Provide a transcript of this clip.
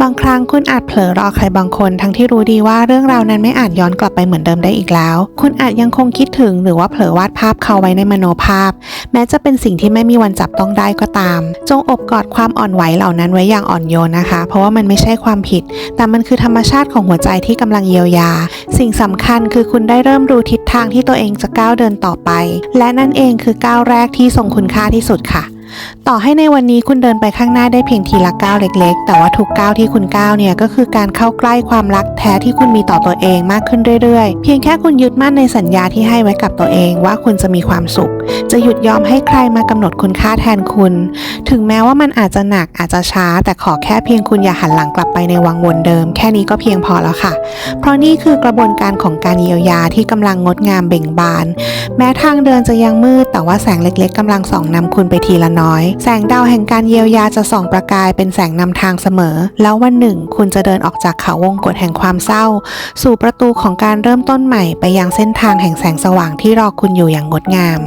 บางครั้งคุณอาจเผลอรอใครบางคน ทั้งที่รู้ดีว่าเรื่องราวนั้นไม่อาจย้อนกลับไปเหมือนเดิมได้อีกแล้ว คุณอาจยังคงคิดถึงหรือว่าเผลอวาดภาพเขาไว้ในมโนภาพ แม้จะเป็นสิ่งที่ไม่มีวันจับต้องได้ก็ตาม จงอบกอดความอ่อนไหวเหล่านั้นไว้อย่างอ่อนโยนนะคะ เพราะว่ามันไม่ใช่ความผิด แต่มันคือธรรมชาติของหัวใจที่กำลังเยียวยา สิ่งสำคัญคือคุณได้เริ่มรู้ทิศทางที่ตัวเองจะก้าวเดินต่อไป และนั่นเองคือก้าวแรกที่ทรงคุณค่าที่สุดค่ะ ต่อให้ในวันนี้คุณเดินไปข้างหน้าได้เพียงทีละก้าวเล็ก ๆ แต่ว่าทุกก้าวที่คุณก้าวเนี่ยก็คือการเข้าใกล้ความรักแท้ที่คุณมีต่อตัวเองมากขึ้นเรื่อยๆ เพียงแค่คุณยึดมั่นในสัญญาที่ให้ไว้กับตัวเองว่าคุณจะมีความสุข จะหยุดยอมให้ใครมากำหนดคุณค่าแทนคุณ ถึงแม้ว่ามันอาจจะหนักอาจจะช้า แต่ขอแค่เพียงคุณอย่าหันหลังกลับไปในวังวนเดิม แค่นี้ก็เพียงพอแล้วค่ะ เพราะนี่คือกระบวนการของการเยียวยาที่กำลังงดงามเบ่งบาน แม้ทางเดินจะยังมืดแต่ว่าแสงเล็ก ๆกำลังส่องนำคุณไปทีละน้อยอย แสงดาวแห่งการเยียวยาจะส่องประกายเป็นแสงนำทางเสมอ แล้ววันหนึ่ง คุณจะเดินออกจากเขาวงกฏแห่งความเศร้า สู่ประตูของการเริ่มต้นใหม่ไปยังเส้นทางแห่งแสงสว่างที่รอคุณอยู่อย่างงดงาม